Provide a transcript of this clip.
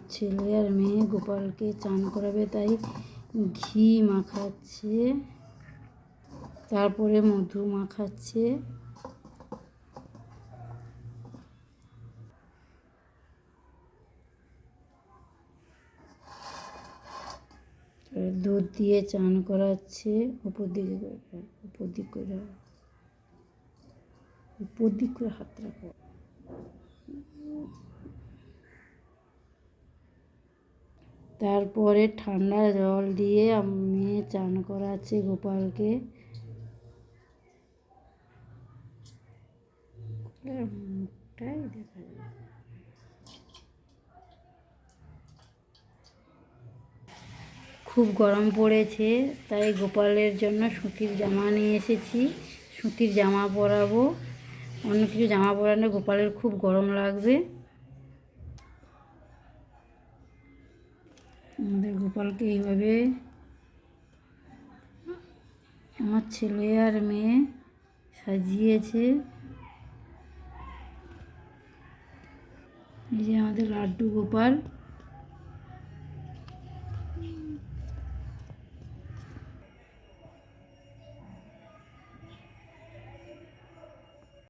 আমার ছেলে আর মেয়ে গোপালকে চান করাবে, তাই ঘি মাখাচ্ছে। তারপরে মধু মাখাচ্ছে। দুধ দিয়ে চান করাচ্ছে উপর দিকে উপর দিক করে উপর দিক করে হাত রাখো। তারপরে ঠান্ডা জল দিয়ে আমি চান করাচ্ছে গোপালকে। খুব গরম পড়েছে, তাই গোপালের জন্য সুতির জামা নিয়ে এসেছি। সুতির জামা পরাবো। অন্য কিছু জামা পরানো গোপালের খুব গরম লাগবে। আমাদের গোপালকে এইভাবে আমার ছেলে আর মেয়ে সাজিয়েছে। এই যে আমাদের লাড্ডু গোপাল।